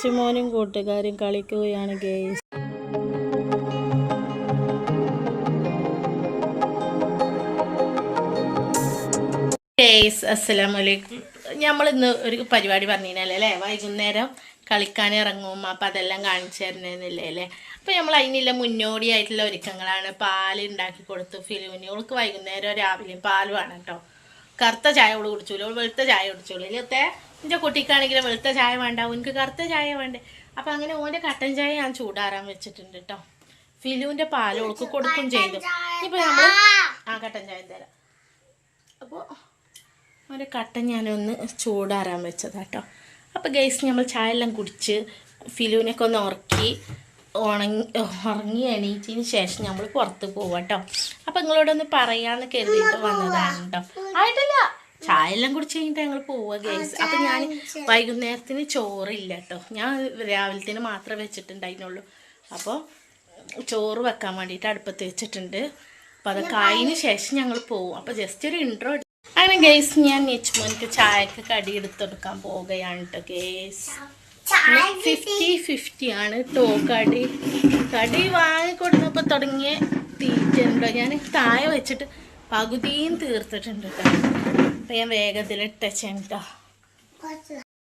നിച്ചുമോനും കൂട്ടുകാരും കളിക്കുകയാണ് guys guys അസ്സലാമലൈക്കും നമ്മൾ ഇന്ന് ഒരു പരിപാടി പറഞ്ഞില്ലേ അല്ലേ? വൈകുന്നേരം കളിക്കാൻ ഇറങ്ങും അപ്പം അതെല്ലാം കാണിച്ചു തരുന്നില്ലേ അല്ലേ? അപ്പം നമ്മൾ അതിനുള്ള മുന്നോടിയായിട്ടുള്ള ഒരുക്കങ്ങളാണ്. പാൽ ഉണ്ടാക്കി കൊടുത്തു ഫിലിമിന് ഓൾക്ക് വൈകുന്നേരം രാവിലെയും പാൽ വേണം കേട്ടോ. കറുത്ത ചായ ഓൾ കുടിച്ചോളൂ. വെളുത്ത ചായ കുടിച്ചോളൂ. ഇല്ലത്തെ എന്റെ കുട്ടിക്കാണെങ്കിൽ വെളുത്ത ചായ വേണ്ട എനിക്ക് കറുത്ത ചായ വേണ്ടേ. അപ്പം അങ്ങനെ ഓന്റെ കട്ടൻ ചായ ഞാൻ ചൂടാറാൻ വെച്ചിട്ടുണ്ട് കേട്ടോ ഫിലുവിന്റെ പാൽ ഒഴുക്ക് കൊടുക്കും ചെയ്തു. ഇപ്പം നമ്മൾ ആ കട്ടൻ ചായ തരാം. അപ്പോൾ ഒരു കട്ടൻ ഞാനൊന്ന് ചൂടാറാൻ വെച്ചതാട്ടോ അപ്പോൾ ഗൈസ് നമ്മൾ ചായ എല്ലാം കുടിച്ച് ഫിലുവിനൊക്കെ ഒന്ന് ഉറക്കി ഉണങ്ങി ഉറങ്ങി എണീറ്റതിന് ശേഷം നമ്മൾ പുറത്ത് പോവാം കേട്ടോ അപ്പം നിങ്ങളോടൊന്ന് പറയാമെന്ന് കരുതിയിട്ട് വന്നതാണ് കേട്ടോ ആയിട്ടില്ല ചായ എല്ലാം കുടിച്ച് കഴിഞ്ഞിട്ട് ഞങ്ങൾ പോവുക ഗൈസ് അപ്പൊ ഞാൻ വൈകുന്നേരത്തിന് ചോറില്ല കേട്ടോ ഞാൻ രാവിലത്തിന് മാത്രമേ വെച്ചിട്ടുണ്ടായിരുന്നുള്ളൂ. അപ്പോൾ ചോറ് വെക്കാൻ വേണ്ടിയിട്ട് അടുപ്പത്ത് വെച്ചിട്ടുണ്ട്. അപ്പോൾ അതൊക്കെ ആയതിനു ശേഷം ഞങ്ങൾ പോവും. അപ്പോൾ ജസ്റ്റ് ഒരു ഇൻട്രോ അങ്ങനെ ഗേസ് ഞാൻ നെച്ചുമോനിക്ക് ചായക്ക് കടി എടുത്തെടുക്കാൻ പോവുകയാണ് കേട്ടോ ഗേസ് ഫിഫ്റ്റി ഫിഫ്റ്റി ആണ് കേട്ടോ കടി. കടി വാങ്ങിക്കൊടുന്നപ്പോ തുടങ്ങിയ തീറ്റുണ്ടോ ഞാൻ താഴെ വെച്ചിട്ട് പകുതിയും തീർത്തിട്ടുണ്ട് കേട്ടോ അപ്പം ഞാൻ വേഗത്തിൽ ഇട്ടച്ചാണ് കേട്ടോ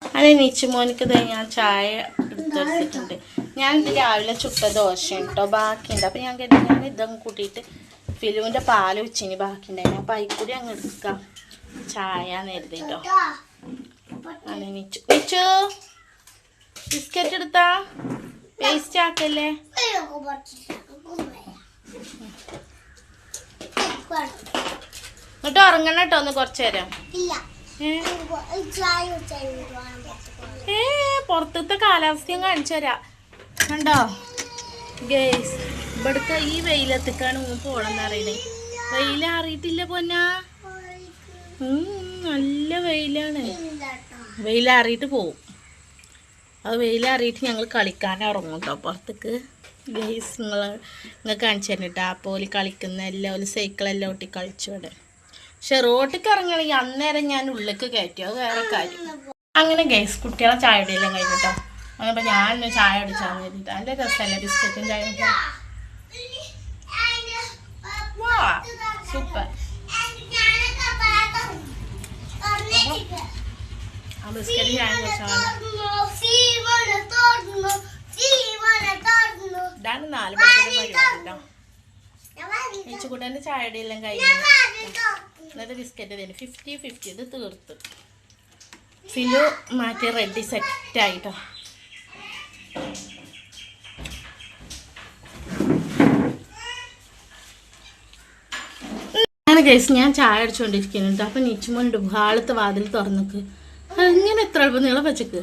അങ്ങനെ നിച്ചുമോനിക്ക് ഞാൻ ചായ എടുത്തിട്ടുണ്ട് ഞാൻ രാവിലെ ചുട്ട ദോശ കേട്ടോ ബാക്കിയുണ്ട്. അപ്പം ഞാൻ കരുതി ഞാൻ ഇതും കൂട്ടിയിട്ട് ഫിലുവിന്റെ പാൽ ഉച്ചിന് ബാക്കിയുണ്ടായിരുന്നു അപ്പം അതിൽ കൂടി അങ്ങ് എടുക്കാം. ചായ നേരത്തെ കേട്ടോ അങ്ങനെ നിച്ചു. നിച്ചു ബിസ്ക്കറ്റ് എടുത്താ? വേസ്റ്റ് ആക്കല്ലേ? എന്നിട്ട് ഉറങ്ങണം കേട്ടോ ഒന്ന് കുറച്ചു നേരം. ഏ? പുറത്തത്തെ കാലാവസ്ഥയും കാണിച്ചു തരാം. കണ്ടോ? ഗേസ് ഇവിടുത്തെ ഈ വെയിലത്തേക്കാണ് ഊ പോണെന്ന് അറിയണേ വെയിലാറിയിട്ടില്ല പൊന്നാ. ഉം, നല്ല വെയിലാണ്. വെയിലാറിയിട്ട് പോവും. അത് വെയിലാറിയിട്ട് ഞങ്ങൾ കളിക്കാൻ ഇറങ്ങും കേട്ടോ പുറത്തേക്ക്. ഗേസ് നിങ്ങൾ നിങ്ങൾ കാണിച്ചു തന്നിട്ട് ആ പോലെ കളിക്കുന്ന എല്ലാവരും സൈക്കിളെല്ലാം ഒട്ടി കളിച്ചു ഇവിടെ. പക്ഷെ റോട്ടിക്ക് ഇറങ്ങണമെങ്കിൽ അന്നേരം ഞാൻ ഉള്ളിലേക്ക് കയറ്റി. അത് വേറെ കാര്യം. അങ്ങനെ ഗൈസ് കുട്ടികളെ ചായ ഇടയെല്ലാം കഴിഞ്ഞിട്ടോ? അങ്ങനെ ഞാൻ ചായ അടിച്ചാൽ വേണ്ടിയിട്ട് നല്ല രസമല്ലേ ബിസ്ക്കറ്റും ചായ സൂപ്പർ ആ ബിസ്ക്കറ്റ് ചായ കുടിച്ചാൽ ഇതാണ് നാല് മണിക്കൂർ പരിപാടി കേട്ടോ. ഏച്ചുകൂട്ടന്റെ ചായ എല്ലാം കഴിഞ്ഞു എന്നിട്ട് ബിസ്ക്കറ്റ് തന്നെ ഫിഫ്റ്റി ഫിഫ്റ്റി ഇത് തീർത്ത്. ഫിലു മാറ്റി റെഡി സെറ്റ് ആയിട്ടോ. അങ്ങനെ കേസ് ഞാൻ ചായ അടിച്ചുകൊണ്ടിരിക്കുന്നുണ്ട് അപ്പം നിച്ചുമുണ്ട് ഭാളത്ത് വാതിൽ തുറന്നിക്ക്. ഇങ്ങനെ എത്ര എളുപ്പം നീളം വെച്ചക്ക്?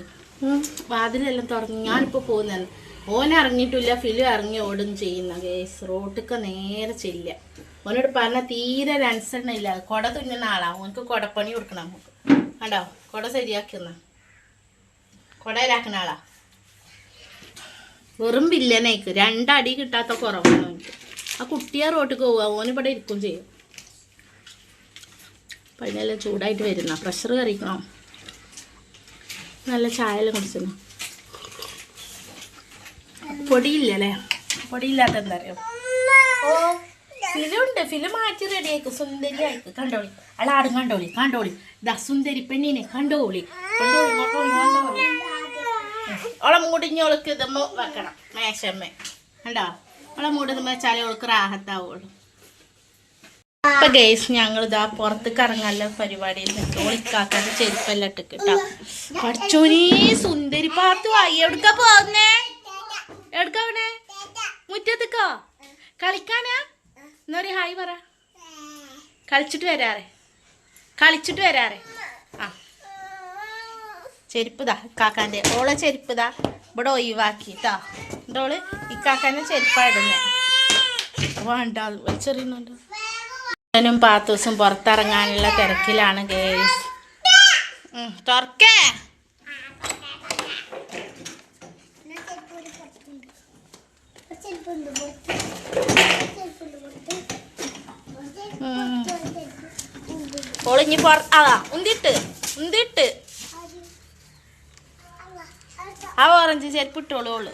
വാതിലെല്ലാം തുറന്ന് ഞാനിപ്പോൾ പോകുന്നതാണ്. ഓൻ ഇറങ്ങിയിട്ടില്ല ഫിലു ഇറങ്ങി ഓടും ചെയ്യുന്ന കേസ് റോട്ടിക്ക് നേരെ ചെല്ല ഓനോട് പറഞ്ഞ തീരെ രൺസെണ്ണ ഇല്ല കുട തുന്നുന്ന ആളാ. ഓനക്ക് കുടപ്പണി കൊടുക്കണം നമുക്ക്. കണ്ടോ? കുട ശരിയാക്കുന്ന കുടയിലാക്കുന്ന ആളാ. വെറും വില്ലനേക്ക് രണ്ടടി കിട്ടാത്ത കുറവാണ് ഓനക്ക് ആ കുട്ടിയെ റോട്ടിക്ക് പോവുക. ഓനിവിടെ ഇരിക്കും ചെയ്യും. അപ്പം ചൂടായിട്ട് വരുന്ന. പ്രഷർ കറിക്കണം. നല്ല ചായ എല്ലാം കുടിച്ചിരുന്നു പൊടിയില്ലല്ലേ? പൊടിയില്ലാത്ത എന്താ അറിയോ ഫിലുണ്ട്. ഫിലം മാറ്റി റെഡി ആയിക്ക്. സുന്ദരി ആയിക്ക്. കണ്ടോളി. അളാടും കണ്ടോളി. കണ്ടോളി. ഇതാ സുന്ദരി പെണ്ണിനെ കണ്ടോളി. കണ്ടോളി കണ്ടോളി ഓളെ മുടിഞ്ഞോൾക്ക് ഇതമ്മ വെക്കണം. മേശമ്മ. കണ്ടോ? ഓളെ മുടിന്ന് വെച്ചാലേ ഓൾക്ക് റാഹത്താവുള്ളൂ. അപ്പൊ ഗേസ് ഞങ്ങൾ ഇതാ പുറത്തേക്ക് ഇറങ്ങാനുള്ള പരിപാടിയിൽ ഒളിക്കാക്കാന്റെ ചെരുപ്പെല്ലാം ഇട്ട് കേട്ടോ പഠിച്ചോനീ സുന്ദരി പാത്തു. വായി എവിടുക്കാ പോകുന്നേ എവിടുക്കാ മുറ്റത്തിക്കോ? കളിക്കാനാ? എന്നൊരു ഹായ് പറ. കളിച്ചിട്ട് വരാറേ. കളിച്ചിട്ട് വരാറേ. ആ. ചെരുപ്പുതാ കാക്കാന്റെ ഓളെ ചെരുപ്പുതാ ഇവിടെ ഒഴിവാക്കി കേട്ടോ ഓൾ ഈ ചെരുപ്പാ ഇടുന്നേ. വേണ്ട വലിച്ചെറിയുന്നുണ്ട് ഞാനും പാത്തൂസും പുറത്തിറങ്ങാനുള്ള തിരക്കിലാണ് ഗേസ് തുറക്കേ. ഒളിഞ്ഞ് പുറ അതാ ഉന്തിട്ട് ഉന്തിട്ട് ആ ഓറഞ്ച് ചെരുപ്പ് ഇട്ടോളൂ ഓൾ.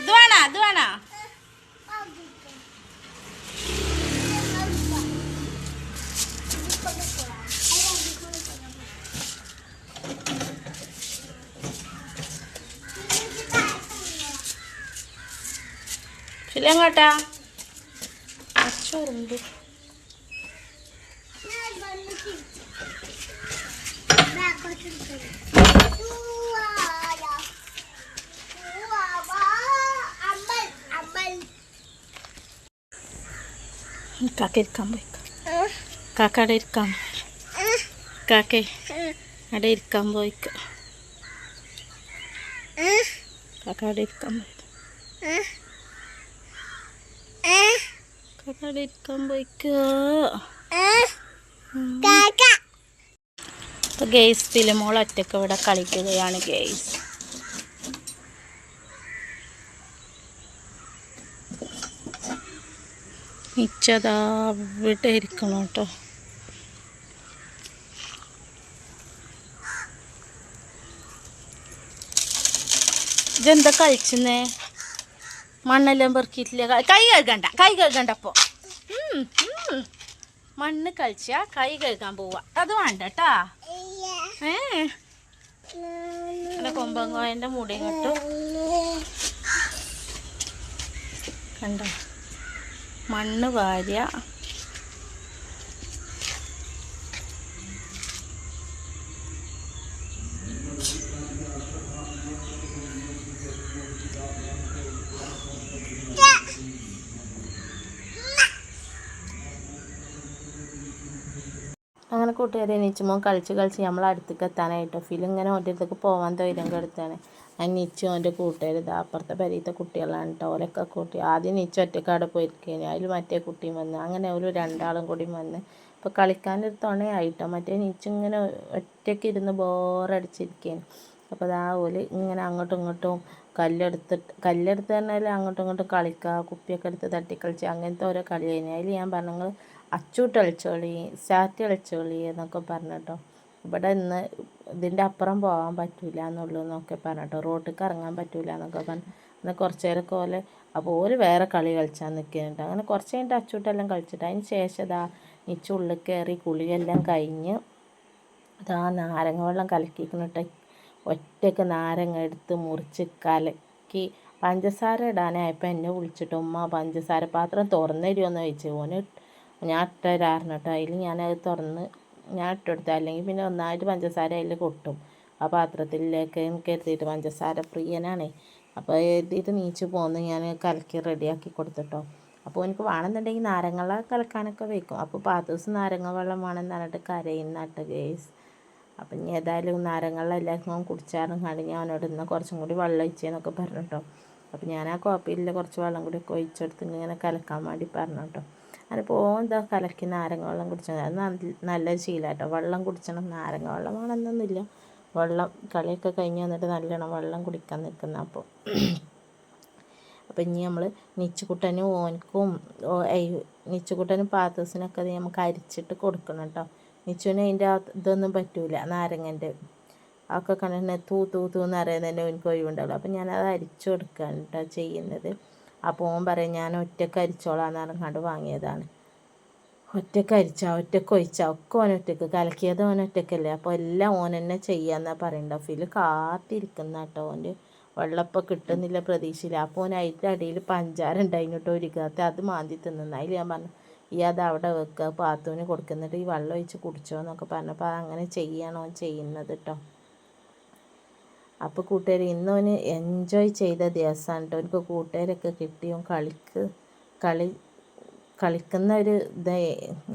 ഇത് വേണോ ഇത് വേണോ? ശരിയങ്ങോട്ടാ അച്ചോറുണ്ട്. കാക്ക ഇരിക്കാൻ പോയി. കാക്ക അവിടെ ഇരിക്കാം കാക്കേ അവിടെ ഇരിക്കാൻ പോയി കാക്ക അവിടെ ഇരിക്കാൻ പോയി. കാക്ക അവിടെ ഇരിക്കാൻ പോയിക്ക. ഗെയ്സ് ഫിലിമോൾ ഒറ്റയ്ക്ക് ഇവിടെ കളിക്കുകയാണ് ഗെയ്സ് മിച്ചതാ ഇവിടെ ഇരിക്കണം കേട്ടോ. ഇതെന്താ കളിച്ചെന്നേ? മണ്ണെല്ലാം പെറുക്കിയിട്ടില്ല? ക- കഴുകണ്ട കൈ കഴുകണ്ട അപ്പോ. മണ്ണ് കഴിച്ചാ കൈ കഴുകാൻ പോവാ. അത് വേണ്ട കേട്ടാ ഏ? ഇവിടെ കൊമ്പങ്കോയന്റെ മുടി കെട്ടു. കണ്ടോ? മണ്ണ് വാര്യ അങ്ങനെ കൂട്ടുകാരെ നീച്ചുമോ കളിച്ച് കളിച്ച് നമ്മൾ അടുത്തേക്ക് എത്താനായിട്ടോ. ഫിലിം ഇങ്ങനെ ഓന്റെ അടുത്തേക്ക് പോകാൻ ധൈര്യം കെടുത്താണ്. ആ നീച്ചു കൂട്ടുകാർ ഇതാ അപ്പുറത്തെ പരീത്തെ കുട്ടികളാണ് കേട്ടോ ഓരൊക്കെ കൂട്ടി ആദ്യം നീച്ചു ഒറ്റക്കാടെ പോയിരിക്കുകയാണ് അതിൽ മറ്റേ കുട്ടിയും വന്ന്. അങ്ങനെ ഒരു രണ്ടാളും കൂടി വന്ന്. ഇപ്പോൾ കളിക്കാനൊരു തുണയായിട്ടോ. മറ്റേ നീച്ചു ഇങ്ങനെ ഒറ്റയ്ക്ക് ഇരുന്ന് ബോറടിച്ചിരിക്കുകയാണ് അപ്പോൾ അതാ ഓൽ ഇങ്ങനെ അങ്ങോട്ടും ഇങ്ങോട്ടും കല്ലെടുത്തിട്ട് കല്ലെടുത്ത് പറഞ്ഞാൽ അങ്ങോട്ടും ഇങ്ങോട്ടും കളിക്കുക കുപ്പിയൊക്കെ എടുത്ത് തട്ടിക്കളിച്ച് അങ്ങനത്തെ ഓരോ കളി കഴിഞ്ഞു. അതിൽ ഞാൻ പറഞ്ഞു അച്ചൂട്ട് കളിച്ചോളി സാറ്റ് കളിച്ചോളി എന്നൊക്കെ പറഞ്ഞിട്ടോ ഇവിടെ ഇന്ന് ഇതിന്റെ അപ്പുറം പോകാൻ പറ്റില്ല എന്നുള്ളൂ എന്നൊക്കെ പറഞ്ഞിട്ടോ റോട്ടിലേക്ക് ഇറങ്ങാൻ പറ്റില്ല എന്നൊക്കെ പറഞ്ഞു. എന്നാൽ കുറച്ച് നേരമൊക്കെ പോലെ അപ്പോൾ ഓര് വേറെ കളി കളിച്ചാൽ നിൽക്കുന്നുണ്ട് അങ്ങനെ കുറച്ച് കഴിഞ്ഞിട്ട് അച്ചൂട്ടെല്ലാം കളിച്ചിട്ട് അതിന് ശേഷം ഇതാ നിച്ചുള്ളിൽ കയറി കുളിയെല്ലാം കഴിഞ്ഞ് ഇതാ നാരങ്ങ വെള്ളം കലക്കിക്കണിട്ട് ഒറ്റയ്ക്ക് നാരങ്ങ എടുത്ത് മുറിച്ച് കലക്കി പഞ്ചസാര ഇടാനായപ്പോൾ എന്നെ വിളിച്ചിട്ട് ഉമ്മ പഞ്ചസാര പാത്രം തുറന്നു തരുമോയെന്ന് ചോദിച്ചു. ഓന് ഞാൻ ഇട്ടരാറിന് കേട്ടോ. അതിൽ ഞാനത് തുറന്ന് ഞാൻ ഇട്ടെടുത്തു അല്ലെങ്കിൽ പിന്നെ ഒന്നായിട്ട് പഞ്ചസാര അതിൽ കൊട്ടും. ആ പാത്രത്തിലേക്ക് എനിക്ക് എത്തിയിട്ട് പഞ്ചസാര പ്രിയനാണേ. അപ്പോൾ എഴുതിയിട്ട് നീച്ച് പോന്ന് ഞാൻ കലക്കി റെഡിയാക്കി കൊടുത്തിട്ടോ. അപ്പോൾ എനിക്ക് വേണമെന്നുണ്ടെങ്കിൽ നാരങ്ങള കലക്കാനൊക്കെ വെക്കും അപ്പോൾ പാത്തൂസ് നാരങ്ങ വെള്ളം വേണമെന്ന് പറഞ്ഞിട്ട് കരയുന്നട്ട് ഗേസ്. അപ്പം ഇനി ഏതായാലും നാരങ്ങള എല്ലാവർക്കും കുടിച്ചാറും കണ്ട് ഞാൻ അവനോട് ഇന്ന് കുറച്ചും കൂടി വെള്ളം ഒഴിച്ചെന്നൊക്കെ പറഞ്ഞു കേട്ടോ അപ്പം ഞാൻ ആ കോപ്പിയിൽ കുറച്ച് വെള്ളം കൂടി ഒക്കെ ഒഴിച്ചെടുത്ത് ഇങ്ങനെ കലക്കാൻ വേണ്ടി പറഞ്ഞു കേട്ടോ അങ്ങനെ പോകും എന്താ കലക്കി നാരങ്ങ വെള്ളം കുടിച്ചത്? അത് നല്ല നല്ല കേട്ടോ വെള്ളം കുടിച്ചണം. നാരങ്ങ വെള്ളം വേണമെന്നൊന്നുമില്ല വെള്ളം കളിയൊക്കെ കഴിഞ്ഞ് വന്നിട്ട് നല്ലോണം വെള്ളം കുടിക്കാൻ നിൽക്കുന്ന അപ്പോൾ അപ്പം ഇനി നമ്മൾ നിച്ചുകുട്ടനും ഓനക്കും നിച്ചുകുട്ടനും പാത്തൂസിനൊക്കെ നമുക്ക് അരിച്ചിട്ട് കൊടുക്കണം കേട്ടോ നിച്ചുവിന് അതിന്റെ ഇതൊന്നും പറ്റൂല നാരങ്ങന്റെ. അതൊക്കെ കണ്ടിട്ട് തൂ തൂ തൂ എന്ന് അറിയുന്നതിന്റെ എനിക്ക് ഒഴിവുണ്ടല്ലോ അപ്പം ഞാനത് അരിച്ചു കൊടുക്കുകയാണ് കേട്ടോ ചെയ്യുന്നത്. അപ്പോൾ ഓൻ പറയും ഞാൻ ഒറ്റയ്ക്ക് അരിച്ചോളാന്ന് പറഞ്ഞാണ്ട് വാങ്ങിയതാണ്. ഒറ്റയ്ക്ക് അരിച്ചാൽ ഒറ്റയ്ക്ക് ഒഴിച്ചാൽ ഒക്കെ ഓൻ ഒറ്റയ്ക്ക് കലക്കിയത് ഓൻ ഒറ്റക്കല്ലേ. അപ്പോൾ എല്ലാം ഓൻ തന്നെ ചെയ്യാമെന്നാണ് പറയണ്ട. ഫീൽ കാത്തിരിക്കുന്ന കേട്ടോ ഓന്റെ. വെള്ളപ്പം കിട്ടുന്നില്ല പ്രതീക്ഷയില്ല. അപ്പോൾ ഓൻ അതിന്റെ അടിയിൽ പഞ്ചാര ഉണ്ടായിരുന്നു കേട്ടോ ഒരുക്കാത്ത അത് മാന്തി തിന്നുന്ന. അതിൽ ഞാൻ പറഞ്ഞു ഈ അത് അവിടെ വെക്കുക പാത്തുവിന് കൊടുക്കുന്നിട്ട് ഈ വെള്ളം ഒഴിച്ച് കുടിച്ചോ എന്നൊക്കെ പറഞ്ഞപ്പോൾ അങ്ങനെ ചെയ്യണോ ചെയ്യുന്നത് കേട്ടോ അപ്പോൾ കൂട്ടുകാർ ഇന്നോന് എൻജോയ് ചെയ്ത ദിവസമാണ് കേട്ടോ എനിക്ക് കൂട്ടുകാരൊക്കെ കിട്ടിയും കളിക്ക് കളി കളിക്കുന്ന ഒരു ഇത്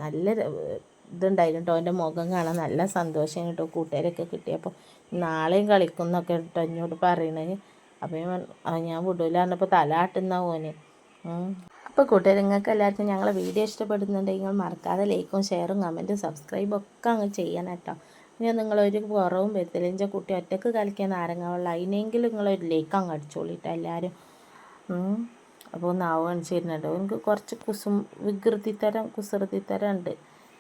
നല്ല ഇതുണ്ടായിരുന്നു കേട്ടോ എന്റെ മുഖം കാണാൻ നല്ല സന്തോഷം കേട്ടോ കൂട്ടുകാരൊക്കെ കിട്ടിയപ്പോൾ നാളെയും കളിക്കുന്നൊക്കെ കേട്ടോ എന്നോട് പറയണത് അപ്പം ഞാൻ വിടൂല പറഞ്ഞപ്പോൾ തല ആട്ടുന്ന അപ്പോൾ കൂട്ടുകാർ നിങ്ങൾക്ക് എല്ലാവർക്കും ഞങ്ങളെ വീഡിയോ ഇഷ്ടപ്പെടുന്നുണ്ടെങ്കിൽ മറക്കാതെ ലൈക്കും ഷെയറും കമന്റും സബ്സ്ക്രൈബും ഒക്കെ അങ്ങ് ചെയ്യണം കേട്ടോ. ഇനി നിങ്ങളൊരു കുറവും വരുത്തില്ല കുട്ടി ഒറ്റയ്ക്ക് കളിക്കാൻ നാരങ്ങ വെള്ളം അതിനെങ്കിലും നിങ്ങളൊരു ലൈക്ക് അങ്ങ് അടിച്ചോളിട്ടോ എല്ലാവരും അപ്പോൾ നാവ് കാണിച്ചിരുന്നുണ്ട് എനിക്ക് കുറച്ച് കുസും വികൃതിത്തരം കുസൃതിത്തരം ഉണ്ട്.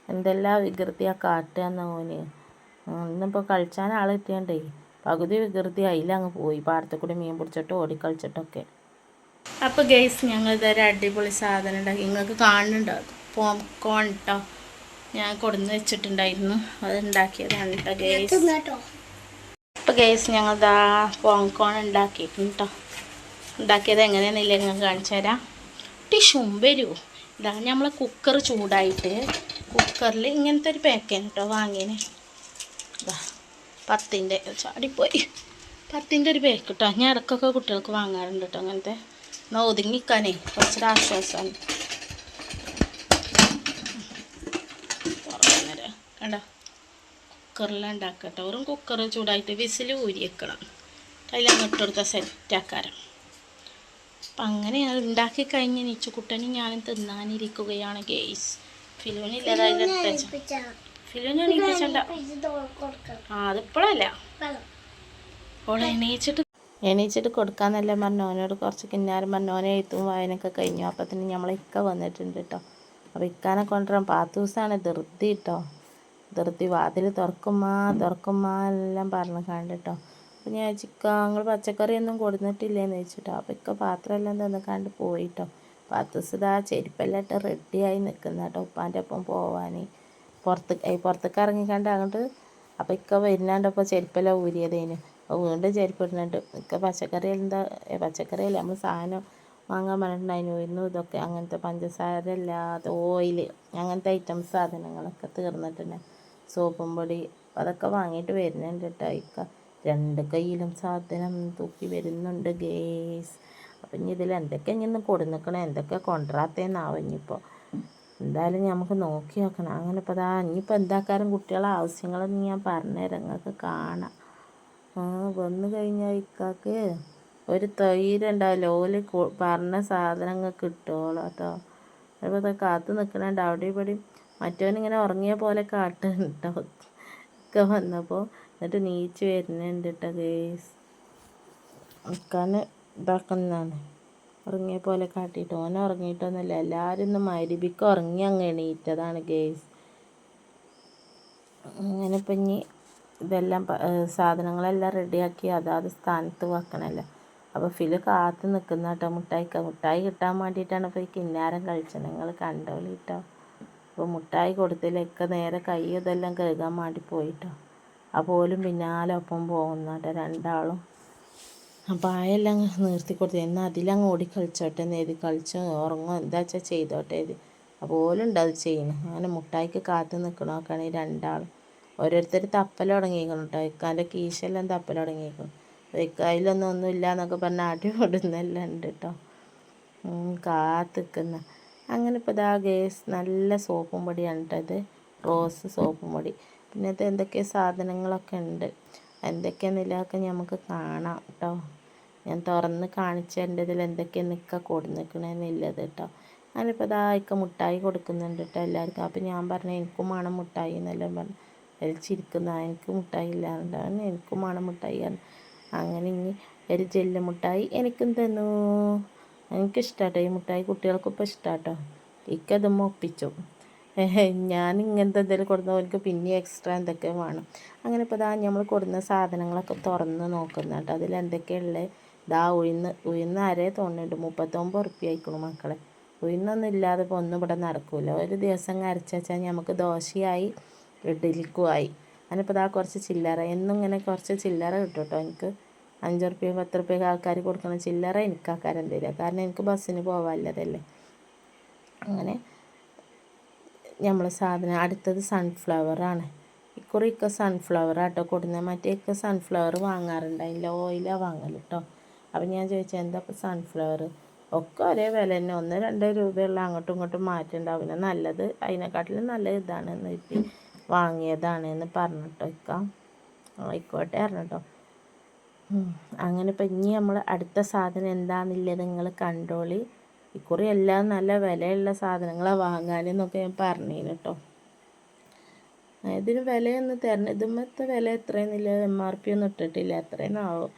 എന്തെല്ലാം വികൃതിയാണ് കാട്ടുക എന്ന ഓന് ഇന്നിപ്പോൾ കളിച്ചാൻ ആൾ പകുതി വികൃതി അതിലങ്ങ് പോയി. പാടത്തെ കൂടി മീൻ പിടിച്ചിട്ട് ഓടിക്കളിച്ചിട്ടൊക്കെ അപ്പോൾ ഗൈസ് ഞങ്ങൾ ഇതൊരു അടിപൊളി സാധനം ഉണ്ടാക്കി. നിങ്ങൾക്ക് കാണുന്നുണ്ടോ? പോംകോൺ കേട്ടോ ഞാൻ കൊടുന്ന് വെച്ചിട്ടുണ്ടായിരുന്നു. അത് ഉണ്ടാക്കിയതാണ് കേട്ടോ ഗൈസ് അപ്പോൾ ഗൈസ് ഞങ്ങൾ ഇതാ പോംകോൺ ഉണ്ടാക്കിയിട്ടുണ്ട് കേട്ടോ ഉണ്ടാക്കിയത് എങ്ങനെയാണെന്നില്ല നിങ്ങൾക്ക് കാണിച്ചു തരാം. ടിഷും വരുമോ ഇതാ നമ്മൾ കുക്കർ ചൂടായിട്ട്. കുക്കറിൽ ഇങ്ങനത്തെ ഒരു പാക്കേന് കേട്ടോ വാങ്ങിയതിന് ഇതാ പത്തിന്റെ ചാടിപ്പോയി. പത്തിന്റെ ഒരു പാക്ക് കേട്ടോ ഞാൻ ഇടയ്ക്കൊക്കെ കുട്ടികൾക്ക് വാങ്ങാറുണ്ട് കേട്ടോ അങ്ങനത്തെ എന്നാൽ ഒതുങ്ങിക്കാനേ കുറച്ചൊരു ആശ്വാസമാണ് കണ്ടോ? കുക്കറിൽ ഉണ്ടാക്കട്ടെ. വെറും കുക്കർ ചൂടായിട്ട് വിസിൽ ഊരിയേക്കണം വെക്കണം. അതിലങ്ങ് ഇട്ട് കൊടുത്ത സെറ്റാക്കാരം അപ്പം അങ്ങനെ ഞാൻ ഉണ്ടാക്കി കഴിഞ്ഞ് നീച്ചുകുട്ടനും ഞാനും തിന്നാനിരിക്കുകയാണ് ഗേസ് ഫിലുവിനില്ലാതെ അതിലെടുത്ത ഫിലുവിനെ എണീപ്പിച്ചണ്ട. ആ അതിപ്പോഴല്ല? ഓളെ എണീച്ചിട്ട് എണീച്ചിട്ട് കൊടുക്കാന്നെല്ലാം പറഞ്ഞു. ഓനോട് കുറച്ച് കിന്നാരം പറഞ്ഞു. ഓനെ എഴുത്തും വായനയൊക്കെ കഴിഞ്ഞു. അപ്പത്തിന് ഇക്ക വന്നിട്ടുണ്ട് കേട്ടോ അപ്പോൾ ഇക്കാനെ കൊണ്ടുവരാൻ പാത്ത് ദിവസമാണ് ധൃതി കേട്ടോ ധൃതി വാതിൽ തുറക്കുമ്മാ തുറക്കുമ്മാ എല്ലാം പറഞ്ഞു കണ്ട് കേട്ടോ അപ്പോൾ ഞാൻ ചിക്ക ഞങ്ങൾ പച്ചക്കറിയൊന്നും കൊടുത്തിട്ടില്ലേന്ന് ചോദിച്ചിട്ടോ അപ്പോൾ ഇക്ക പാത്രമെല്ലാം തന്നെ കണ്ട് പോയിട്ടോ പാത്ത് ദിവസം ഇതാ ചെരുപ്പെല്ലാം ഇട്ട് റെഡിയായി നിൽക്കുന്ന കേട്ടോ ഉപ്പാന്റെ ഒപ്പം പോവാൻ പുറത്ത് പുറത്തേക്ക് ഇറങ്ങിക്കണ്ട് അങ്ങോട്ട് അപ്പോൾ ഇക്ക വരുന്നാണ്ടപ്പോൾ ചെരുപ്പെല്ലാം ഊരിയതേനു. അപ്പോൾ വീണ്ടും ചെരുപ്പ് മിക്ക പച്ചക്കറി എന്താ പച്ചക്കറിയല്ല നമ്മൾ സാധനം വാങ്ങാൻ പറഞ്ഞിട്ടുണ്ടായിരുന്നു ഉയർന്നു ഇതൊക്കെ അങ്ങനത്തെ പഞ്ചസാര ഇല്ലാത്ത ഓയിൽ അങ്ങനത്തെ ഐറ്റംസ് സാധനങ്ങളൊക്കെ തീർന്നിട്ടുണ്ട്. സോപ്പും പൊടി അതൊക്കെ വാങ്ങിയിട്ട് വരുന്നുണ്ട് കേട്ടോ ഇക്ക. രണ്ട് കയ്യിലും സാധനം തൂക്കി വരുന്നുണ്ട് ഗേസ്. അപ്പം ഇനി ഇതിൽ എന്തൊക്കെ ഒന്ന് കൊടുന്നിക്കണം എന്തൊക്കെ കൊണ്ടുവരാത്തേന്നാവും ഇനിയിപ്പോൾ എന്തായാലും നമുക്ക് നോക്കി നോക്കണം. അങ്ങനെ ഇപ്പോൾ അതാ ഇനിയിപ്പോൾ എന്താക്കാരും കുട്ടികളെ ആവശ്യങ്ങളൊന്നും ഞാൻ പറഞ്ഞുതരാം. നിങ്ങൾക്ക് കാണാം. ആ വന്നു കഴിഞ്ഞാൽ ഇക്കാക്ക് ഒരു തൊയിലുണ്ടാവില്ല ഓൽ പറഞ്ഞ സാധനങ്ങൾ കിട്ടുമോളോ കേട്ടോ അപ്പോൾ കാത്തു നിൽക്കണുണ്ട് അവിടെ ഇവിടെ മറ്റവനിങ്ങനെ ഉറങ്ങിയ പോലെ കാട്ടുന്നുണ്ട് കേട്ടോ ഒക്കെ വന്നപ്പോൾ എന്നിട്ട് നീച്ച് വരുന്നുണ്ട് കേട്ടോ ഗേസ്. നിൽക്കാൻ ഇതാക്കുന്നതാണ്. ഉറങ്ങിയ പോലെ കാട്ടിയിട്ട്. ഓനെ ഉറങ്ങിയിട്ടൊന്നുമില്ല. എല്ലാവരും ഇന്ന് മരുവിക്ക് ഉറങ്ങി അങ്ങ് എണീറ്റതാണ് ഗേസ്. അങ്ങനെ ഇപ്പം ഇനി ഇതെല്ലാം സാധനങ്ങളെല്ലാം റെഡിയാക്കി അതാത് സ്ഥാനത്ത് വെക്കണമല്ലോ അപ്പോൾ ഫിൽ കാത്ത് നിൽക്കുന്ന കേട്ടോ മുട്ടായിക്ക. മുട്ടായി കിട്ടാൻ വേണ്ടിയിട്ടാണ് ഇപ്പോൾ ഈ കിന്നാരം കഴിച്ചത് നിങ്ങൾ കണ്ടോളി കേട്ടോ അപ്പോൾ മുട്ടായി കൊടുത്തിലൊക്കെ നേരെ കൈ ഇതെല്ലാം കഴുകാൻ വേണ്ടി പോയിട്ടോ. അപ്പോൾ ഓലും പിന്നാലെ ഒപ്പം പോകുന്ന കേട്ടോ രണ്ടാളും അപ്പോൾ ആയെല്ലാം നിർത്തി കൊടുത്തു. എന്നാൽ അതിലങ്ങ് ഓടി കളിച്ചോട്ടെ എന്ന് എഴുതി കളിച്ച് ഉറങ്ങും. എന്താ വെച്ചാൽ ചെയ്തോട്ടെ എഴുതി. അപ്പോൾ ഓലുണ്ട് അത് ചെയ്യണം. അങ്ങനെ മുട്ടായിക്ക് കാത്ത് നിൽക്കണമൊക്കെയാണ് ഈ രണ്ടാളും. ഓരോരുത്തർ തപ്പൽ തുടങ്ങിയിരിക്കണം കേട്ടോ ഇക്കാന്റെ കീശെല്ലാം തപ്പൽ തുടങ്ങിയിരിക്കും ഇക്കായിലൊന്നും ഒന്നും ഇല്ല എന്നൊക്കെ പറഞ്ഞ് അടി പൊടുന്നെല്ലാം ഉണ്ട് കേട്ടോ കാത്തിക്കുന്ന. അങ്ങനെ ഇപ്പോൾ ഇതാ ഗേസ് നല്ല സോപ്പും പൊടിയാണ് കേട്ടോ ഇത്. റോസ് സോപ്പും പൊടി. പിന്നെ ഇത് എന്തൊക്കെ സാധനങ്ങളൊക്കെ ഉണ്ട്. എന്തൊക്കെയാന്നില്ലൊക്കെ നമുക്ക് കാണാം കേട്ടോ ഞാൻ തുറന്ന് കാണിച്ചു തരേണ്ട ഇതിൽ എന്തൊക്കെയാണ് നിൽക്കുക കൊടുന്നിക്കണെന്നുള്ളത് കേട്ടോ ഞാനിപ്പോൾ ഇതാ ഇക്ക മുട്ടായി കൊടുക്കുന്നുണ്ട് കേട്ടോ എല്ലാവർക്കും. അപ്പോൾ ഞാൻ പറഞ്ഞു എനിക്കും വേണം മുട്ടായി എന്നെല്ലാം പറഞ്ഞു. അതിൽ ചിരിക്കുന്ന എനിക്ക് മുട്ടായി ഇല്ലാണ്ടാണ് എനിക്കും മുട്ടായി പറഞ്ഞു അങ്ങനെ ഇനി ഒരു ജെല്ല് മുട്ടായി എനിക്കും തന്നു. എനിക്കിഷ്ടാട്ടോ ഈ മുട്ടായി കുട്ടികൾക്കും ഇപ്പോൾ ഇഷ്ടാട്ടോ. ഇക്കതുമ്മ ഒപ്പിച്ചു. ഞാൻ ഇങ്ങനത്തെ എന്തെങ്കിലും കൊടുക്കുന്ന അവർക്ക് പിന്നെ എക്സ്ട്രാ എന്തൊക്കെ വേണം. അങ്ങനെ ഇപ്പോൾ ഇതാ നമ്മൾ കൊടുക്കുന്ന സാധനങ്ങളൊക്കെ തുറന്ന് നോക്കുന്ന കേട്ടോ. അതിൽ എന്തൊക്കെയുള്ളത് ഇതാ ഉഴുന്ന് ഉഴുന്ന് അരേ തോന്നുന്നുണ്ട്. മുപ്പത്തൊമ്പത് ഉറുപ്പ്യ ആയിക്കണു മക്കളെ. ഉഴുന്നൊന്നും ഇല്ലാതെ ഇപ്പോൾ ഒന്നും ഇവിടെ നടക്കില്ല ഒരു ദിവസം അരച്ചാൽ നമുക്ക് ദോശയായി ഇഡലിക്കുമായി അതിനിപ്പോൾ ഇതാ കുറച്ച് ചില്ലറ. എന്നും ഇങ്ങനെ കുറച്ച് ചില്ലറ കിട്ടും കേട്ടോ എനിക്ക്. അഞ്ച് റുപ്യ പത്ത് റുപ്യൊക്കെ ആൾക്കാർ കൊടുക്കുന്ന ചില്ലറ എനിക്ക് ആൾക്കാരും തരിക കാരണം എനിക്ക് ബസ്സിന് പോകാനുള്ളതല്ലേ അങ്ങനെ നമ്മൾ സാധനം അടുത്തത് സൺഫ്ലവറാണ് ഇക്കുറി ഇക്ക സൺഫ്ലവർ ആട്ടോ കൊടുക്കുന്നത് ഇക്ക സൺഫ്ലവർ അതിന്റെ ഓയിലാണ് വാങ്ങൽ കേട്ടോ അപ്പം ഞാൻ ചോദിച്ചത് എന്താ സൺഫ്ലവർ ഒക്കെ ഒരേ വില തന്നെ. ഒന്ന് രണ്ട് രൂപയുള്ള അങ്ങോട്ടും ഇങ്ങോട്ടും മാറ്റം ഉണ്ടാവും നല്ലത് അതിനെക്കാട്ടിലും നല്ല ഇതാണ് എന്ന് കിട്ടി വാങ്ങിയതാണ് എന്ന് പറഞ്ഞിട്ടോ ഇക്ക. ആയിക്കോട്ടെ പറഞ്ഞിട്ടോ. അങ്ങനെ ഇപ്പം ഇനി നമ്മൾ അടുത്ത സാധനം എന്താണെന്നുള്ളത് നിങ്ങൾ കണ്ടോളി. ഇക്കുറി എല്ലാം നല്ല വിലയുള്ള സാധനങ്ങളാണ് വാങ്ങാനെന്നൊക്കെ ഞാൻ പറഞ്ഞിരുന്നു കേട്ടോ ഇതിന് വിലയൊന്നും തരണം ഇതുമ്മത്തെ വില എത്രയെന്നില്ല. എം ആർ പി ഒന്നും ഇട്ടിട്ടില്ല. എത്രയെന്നാവും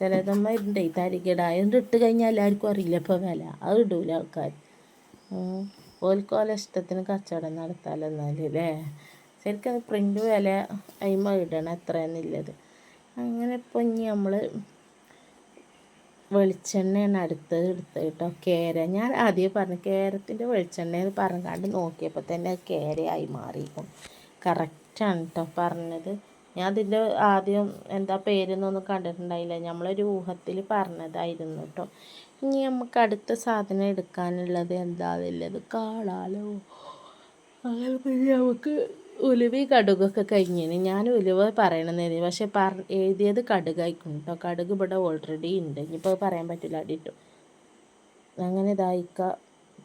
ചിലതുമ്മ ഉണ്ട് ഈ തരികിടായ ഇട്ട് കഴിഞ്ഞാൽ എല്ലാവർക്കും അറിയില്ല ഇപ്പോൾ വില. അത് ഇടൂല ആൾക്കാർ ഓൽക്കോല ഇഷ്ടത്തിന് കച്ചവടം നടത്താലെന്നാൽ അല്ലേ ശരിക്കും അത് പ്രിന്റ് വില അയിമ ഇടണം എത്രയെന്നുള്ളത് അങ്ങനെ ഇപ്പോൾ ഇനി നമ്മൾ വെളിച്ചെണ്ണയാണ് അടുത്തത് എടുത്തത് കേട്ടോ. കേര ഞാൻ ആദ്യം പറഞ്ഞു കേരത്തിന്റെ വെളിച്ചെണ്ണ എന്ന് പറഞ്ഞാണ്ട് നോക്കിയപ്പോൾ തന്നെ കേരയായി മാറിയിരിക്കും കറക്റ്റാണ് കേട്ടോ പറഞ്ഞത്. ഞാൻ അതിന്റെ ആദ്യം എന്താ പേരെന്നൊന്നും കണ്ടിട്ടുണ്ടായില്ല. നമ്മളൊരു ഊഹത്തിൽ പറഞ്ഞതായിരുന്നു കേട്ടോ ഇനി നമുക്ക് അടുത്ത സാധനം എടുക്കാനുള്ളത് എന്താണെന്നുള്ളത് കാളാലോ. അങ്ങനെ പിന്നെ നമുക്ക് ഉലുവി കടുകൊക്കെ കഴിഞ്ഞിന്. ഞാൻ ഉലുവ പറയണമെന്ന് പക്ഷെ പറ എഴുതിയത് കടുകായിക്കും കേട്ടോ കടുക് ഇവിടെ ഓൾറെഡി ഉണ്ട്. ഇനിയിപ്പോൾ പറയാൻ പറ്റില്ല. അടിയിട്ടു. അങ്ങനെ ഇതായിക്ക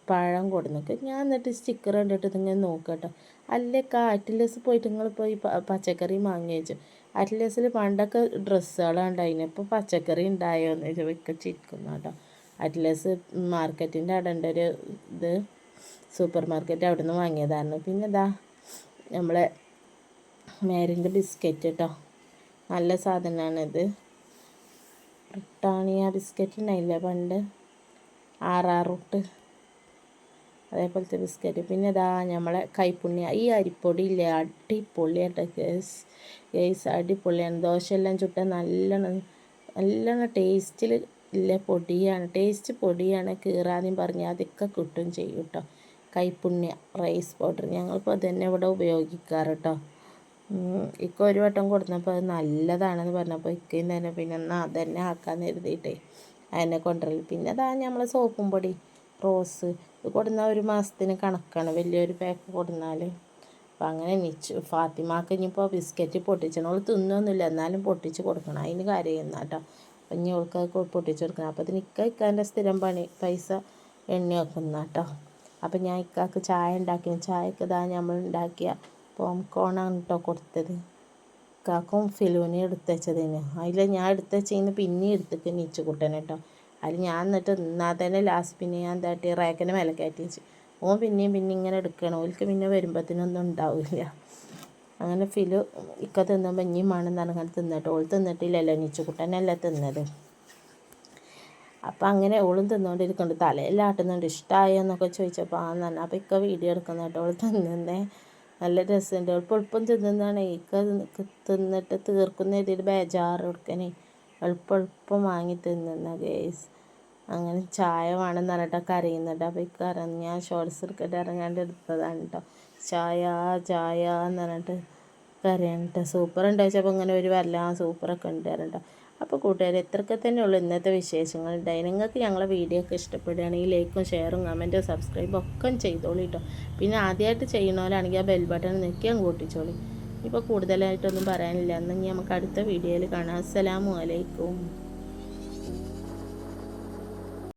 പഴം കൊടുന്നൊക്കെ. ഞാൻ എന്നിട്ട് സ്റ്റിക്കർ കണ്ടിട്ട് ഇതിങ്ങനെ നോക്കട്ടോ അല്ലേക്ക അറ്റ്ലസ് പോയിട്ട് നിങ്ങൾ പോയി പച്ചക്കറി വാങ്ങി വെച്ചു അറ്റ്ലസിൽ പണ്ടൊക്കെ ഡ്രസ്സുകളുണ്ടായിന്. ഇപ്പോൾ പച്ചക്കറി ഉണ്ടായോ എന്ന് ചോദിക്കുക വെക്കച്ചിരിക്കുന്നു കേട്ടോ അറ്റ്ലസ് മാർക്കറ്റിന്റെ അവിടെ ഒരു ഇത് സൂപ്പർ മാർക്കറ്റ് അവിടെ നിന്ന് വാങ്ങിയതായിരുന്നു. പിന്നെ ഇതാ നമ്മളെ മേരിന്റെ ബിസ്ക്കറ്റ് കേട്ടോ നല്ല സാധനമാണിത് ബ്രിട്ടാണിയ ബിസ്ക്കറ്റ് ഉണ്ടായില്ലേ പണ്ട്? ആറാറുട്ട്. അതേപോലത്തെ ബിസ്ക്കറ്റ്. പിന്നെ ഇതാ നമ്മളെ കൈപ്പുണ്യ. ഈ അരിപ്പൊടി ഇല്ലേ? അടിപൊളിയായിട്ട് കേസ് കേസ് അടിപൊളിയാണ്. ദോശയെല്ലാം ചുട്ട നല്ലോണം നല്ലോണം ടേസ്റ്റിൽ ഇല്ല? പൊടിയാണ്. ടേസ്റ്റ് പൊടിയാണ്. കീറാതെയും പറഞ്ഞാൽ അതൊക്കെ കിട്ടും ചെയ്യും കേട്ടോ കൈപ്പുണ്യ റൈസ് പൗഡർ. ഞങ്ങളിപ്പോൾ അതുതന്നെ ഇവിടെ ഉപയോഗിക്കാറ് കേട്ടോ ഇക്ക ഒരു വട്ടം കൊടുത്തപ്പോൾ അത് നല്ലതാണെന്ന് പറഞ്ഞപ്പോൾ ഇക്കയും തന്നെ പിന്നെ എന്നാൽ അതന്നെ ആക്കാൻ കരുതിയിട്ടേ അതിനെ കൊണ്ടുവരൽ പിന്നെ അതാ നമ്മളെ സോപ്പും പൊടി റോസ് ഇത് കൊടുന്ന ഒരു മാസത്തിന് കണക്കാണ്. വലിയൊരു പാക്ക് കൊടുന്നാൽ അപ്പോൾ അങ്ങനെ നിച്ചു ഫാത്തിമാക്ക് ഇനിയിപ്പോൾ ബിസ്ക്കറ്റ് പൊട്ടിച്ചണം. അവൾ തിന്നൊന്നുമില്ല. എന്നാലും പൊട്ടിച്ച് കൊടുക്കണം. അതിന് കാര്യം കേട്ടോ അപ്പം ഇനി അവൾക്ക് പൊട്ടിച്ച് കൊടുക്കണം. അപ്പോൾ അതിന് ഇക്ക ഇക്കാന്റെ സ്ഥിരം പണി പൈസ എണ്ണി വെക്കുന്ന കേട്ടോ അപ്പം ഞാൻ ഇക്കാക്ക് ചായ ഉണ്ടാക്കി. ചായക്ക് ഇതാ നമ്മൾ ഉണ്ടാക്കിയ പോംകോണാണ് കേട്ടോ കൊടുത്തത്. ഇക്കാക്കും ഫിലൂനെ എടുത്തുവെച്ചതിന് അതിൽ ഞാൻ എടുത്തുവെച്ചതിന് പിന്നെ എടുത്തിട്ട് നീച്ചു കുട്ടനെ കേട്ടോ അതിൽ ഞാൻ എന്നിട്ട് എന്നാൽ തന്നെ ലാസ്റ്റ് പിന്നെ ഞാൻ എന്താട്ടി റേക്കന് മേലെ കയറ്റി വെച്ച്. ഓൻ പിന്നെയും പിന്നെ ഇങ്ങനെ എടുക്കണം. ഓൽക്ക് പിന്നെ വരുമ്പോഴത്തേനൊന്നും ഉണ്ടാവില്ല. അങ്ങനെ ഫിലു ഇക്ക തിന്നുമ്പോൾ ഇനിയും വേണം അങ്ങനെ തിന്നിട്ട്. ഓൾ തിന്നിട്ടില്ലല്ലോ നീച്ചുകുട്ടനല്ല തിന്നത്. അപ്പം അങ്ങനെ ഓളും തിന്നുകൊണ്ടിരിക്കുന്നുണ്ട് തലയെല്ലാം ആട്ടുന്നുണ്ട്. ഇഷ്ടമായോ എന്നൊക്കെ ചോദിച്ചപ്പോൾ ആ തന്നെ അപ്പം ഇക്ക വീഡിയോ എടുക്കുന്ന കേട്ടോ. ഓൾ തിന്നുന്നേ. നല്ല രസമുണ്ട് ഓൾ എളുപ്പം തിന്നുന്നതാണ്. ഇക്ക തിന്നിട്ട് തീർക്കുന്ന രീതിയിൽ ബേജാറ് കൊടുക്കണേ എളുപ്പം വാങ്ങി തിന്നുന്ന ഗേസ് അങ്ങനെ ചായ വേണമെന്ന് പറഞ്ഞിട്ട് കരയുന്നുണ്ട് അപ്പോൾ ഇക്ക അറിയാം ഞാൻ ഷോർട്സ് എടുക്കട്ടെ ഇറങ്ങാണ്ട് എടുത്തതാണ് കേട്ടോ ചായ ചായ എന്ന് പറഞ്ഞിട്ട് കരയണ്ട സൂപ്പർ ഉണ്ടോ ചോദിച്ചപ്പോൾ ഇങ്ങനെ ഒരു വല്ല സൂപ്പറൊക്കെ ഉണ്ട് കേട്ടോ അപ്പോൾ കൂട്ടുകാർ ഇത്രയൊക്കെ തന്നെ ഉള്ളൂ ഇന്നത്തെ വിശേഷങ്ങൾ. നിങ്ങൾക്ക് ഞങ്ങളെ വീഡിയോ ഒക്കെ ഇഷ്ടപ്പെടുകയാണെങ്കിൽ ലൈക്കും ഷെയറും കമന്റും സബ്സ്ക്രൈബും ഒക്കെ ചെയ്തോളൂ കേട്ടോ പിന്നെ ആദ്യമായിട്ട് ചെയ്യണവരാണെങ്കിൽ ആ ബെൽ ബട്ടൺ നിൽക്കാൻ കൂട്ടിച്ചോളി ഇപ്പോൾ കൂടുതലായിട്ടൊന്നും പറയാനില്ല. എന്നെങ്കിൽ നമുക്ക് അടുത്ത വീഡിയോയിൽ കാണാം. അസ്സലാമു അലൈക്കും.